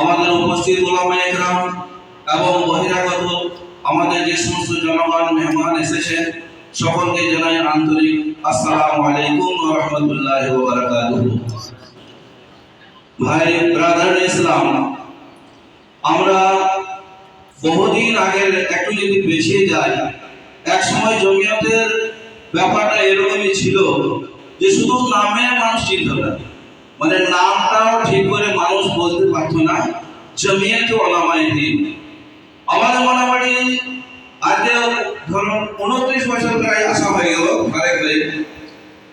আমাদের উপস্থিত ওলামা একরাম এবং বহিরাগত, আমাদের যে সমস্ত জনগণ, মেহমান এসেছেন সকলকে জানাই আন্তরিক আসসালামু আলাইকুম রাহমাতুল্লাহি ভাই, ব্রাদার ইসলাম, আমরা বহুদিন আগের একটু যদি পেছিয়ে যাই এক সময় জমিয়তের ব্যাপারটা এরকমই ছিল যে শুধু নামে মানুষ চিনত না। মানে নামটাও ঠিক করে মানুষ বলতে পারতো না। জমিয়ত ওলামায়ে দিন। আমাদের মোটামুটি আজকে ধরুন উনত্রিশ বছর প্রায় আসা হয়ে গেল ঘরে ঘরে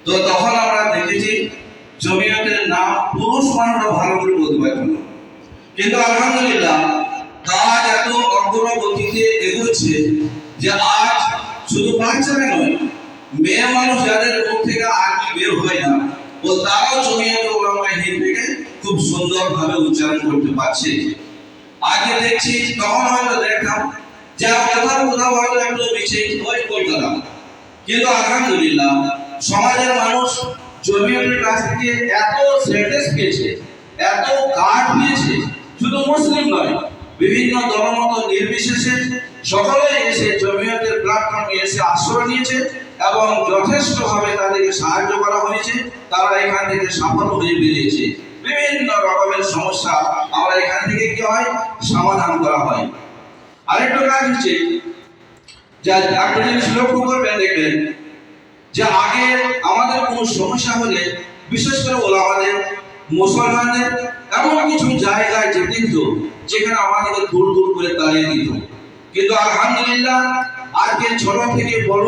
তো তখন আমরা দেখেছি জমিয়তের নাম পুরুষ মানুষরা ভালো করে বলতে পারতো না। কিন্তু আলহামদুলিল্লাহ কাজ এত অগ্রগতিতে এগোচ্ছে যে আজ শুধু বাচ্চারা নয়, মেয়ে মানুষ যাদের মুখ থেকে আর্মি বের হয় না। ও তারাও জমিয়ত ওলামায়ে হিন্দ থেকে খুব সুন্দরভাবে উচ্চারণ করতে পারছে। আগে দেখছি, তখন হয়তো দেখতাম যা কোথাও কোথাও হয়তো একটু মিছে ওই কলকাতা। কিন্তু আলহামদুলিল্লাহ, সমাজের মানুষ জমিয়তের কাছ থেকে এত স্ট্যাটাস পেয়েছে, এত কার্ড পেয়েছে শুধু মুসলিম নয়, বিভিন্ন দলমত নির্বিশেষে সকলে এসে জমিয়তের প্ল্যাটফর্মে এসে আশ্রয় নিয়েছে। এবং যথেষ্টভাবে তাদেরকে সাহায্য করা হয়েছে। তারা এখান থেকে সাফল্য হয়ে বেরিয়েছে বিভিন্ন রকমের সমস্যা আমরা এখান থেকে কি হয়? সমাধান করা হয়। আরেকটা কাজ হচ্ছে, যা একটা জিনিস লক্ষ্য করবেন, দেখবেন যে আগে আমাদের কোনো সমস্যা হলে, বিশেষ করে ওলা আমাদের মুসলমানদের এমন কিছু জায়গায় যেতে হতো যেখানে আমাদেরকে দূর দূর করে তাড়িয়ে দিত। কিন্তু আলহামদুলিল্লাহ, আজকে ছোট থেকে বড়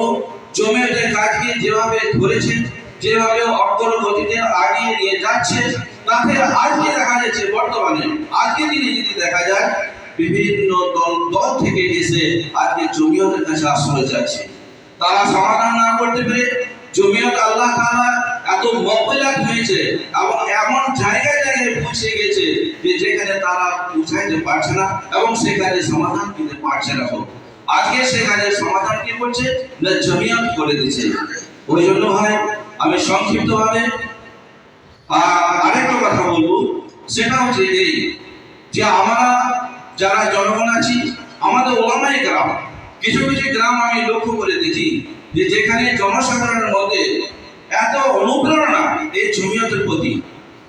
জমিয়তের কাজকে যেভাবে ধরেছে যেভাবে অগ্রগতিতে আগিয়ে নিয়ে যাচ্ছে তাতে আজকে দেখা যাচ্ছে বর্তমানে আজকে দিনে যদি দেখা যায়, বিভিন্ন দল দল থেকে এসে আজকে জমিয়তের কাছে আশ্রয় যাচ্ছে তারা সমাধান না করতে পেরে জমিয়ত আল্লাহ তাআলা এত মকবুলাত হয়েছে এবং এমন জায়গায় জায়গায় পৌঁছে গেছে যে যেখানে তারা পৌঁছাইতে পারছে না এবং সেখানে সমাধান দিতে পারছে না। আজকে সেখানে সমাধান কি করছে না, জমিয়ত করে দিচ্ছে। ওই জন্য ভাই, আমি সংক্ষিপ্তভাবে আর আরেকটা কথা বলব। সেটা হচ্ছে এই যে আমরা যারা জনগণ আছি, আমাদের ওলামাই গ্রাম, কিছু কিছু গ্রাম আমি লক্ষ্য করে দেখি যে যেখানে জনসাধারণের মধ্যে এত অনুপ্রেরণা এই জমিয়তের প্রতি।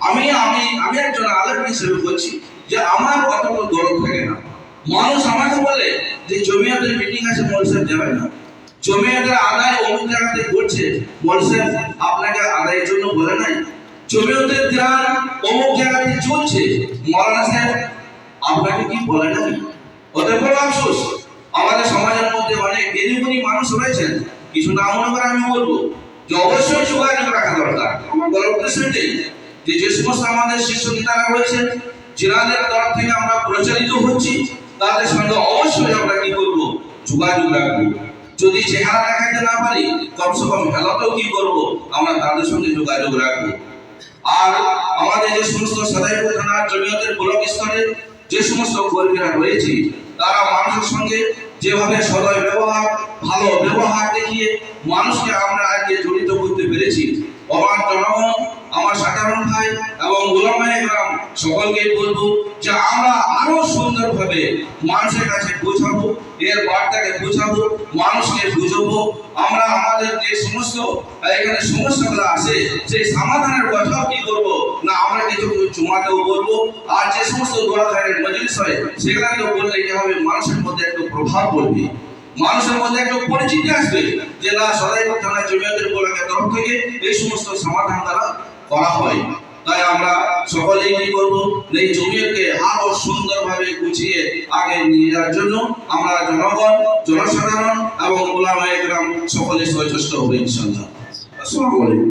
আমি আমি আমি একজন আলেম হিসেবে বলছি যে আমার কতগুলো দরদ থাকে না। মানুষ আমাকে বলে যে জমিয়তের মিটিং আছে মলসাহেব যাবে না। জমিয়তের আদায় অমুক জায়গাতে করছে মলসাহেব আপনাকে আদায়ের জন্য বলে নাই। জমিয়তের ত্রাণ অমুক জায়গাতে চলছে। মৌলানা সাহেব, আপনাকে কি বলে নাই? ওদের আফসোস, আমাদের সমাজের মধ্যে অনেক জ্ঞানীগুণী মানুষ রয়েছেন। কিছু নাম মনে করে আমি বলব যে অবশ্যই যোগাযোগ রাখা দরকার। আমার বলার উদ্দেশ্য যে যে সমস্ত আমাদের শীর্ষ নেতারা রয়েছেন জেলাদের তরফ থেকে আমরা প্রচারিত হচ্ছি। তাদের সঙ্গে অবশ্যই আমরা কি করব? যোগাযোগ রাখব। যদি চেহারা দেখাতে না পারি কমসে কম খেলাতেও কি করব? আমরা তাদের সঙ্গে যোগাযোগ রাখব। আর আমাদের যে সমস্ত সদাইপুর থানার জমিয়তের ব্লক স্তরে যে সমস্ত কর্মীরা রয়েছে, তারা মানুষের সঙ্গে যেভাবে সদয় ব্যবহার, ভালো ব্যবহার দেখিয়ে মানুষকে আমরা আজকে জড়িত করতে পেরেছি। আমার জনগণ, আমার সাধারণ ভাই এবং গোলামায় গ্রাম সকলকে বলব যে আমরা আরও সুন্দরভাবে মানুষের কাছে পৌঁছাবো, এর বার্তাকে পৌঁছাবো, মানুষকে বুঝাবো। আমরা আমাদের যে সমস্ত, এখানে সমস্যাগুলো আছে, সেই সমাধানের কথাও কি করব না, আমরা কিছু চুমাতেও বলব। আর যে সমস্ত দোয়াখানের মজলিস হয়, সেগুলোকেও বললে কি হবে? মানুষের মধ্যে একটু প্রভাব পড়বে। মানুষের মধ্যে একটু পরিচিতি আসবে যে, না সদাইপুর থানা জমিয়তের ব্লকের তরফ থেকে এই সমস্ত সমাধান দ্বারা করা হয়। তাই আমরা সকলেই কি করব? এই জমিকে আরও সুন্দর ভাবে গুছিয়ে আগে নিয়ে যাওয়ার জন্য আমরা জনগণ, জনসাধারণ এবং ওলামায়ে গ্রাম সকলে সচেষ্ট হবে ইনশাআল্লাহ। আসসালামু আলাইকুম।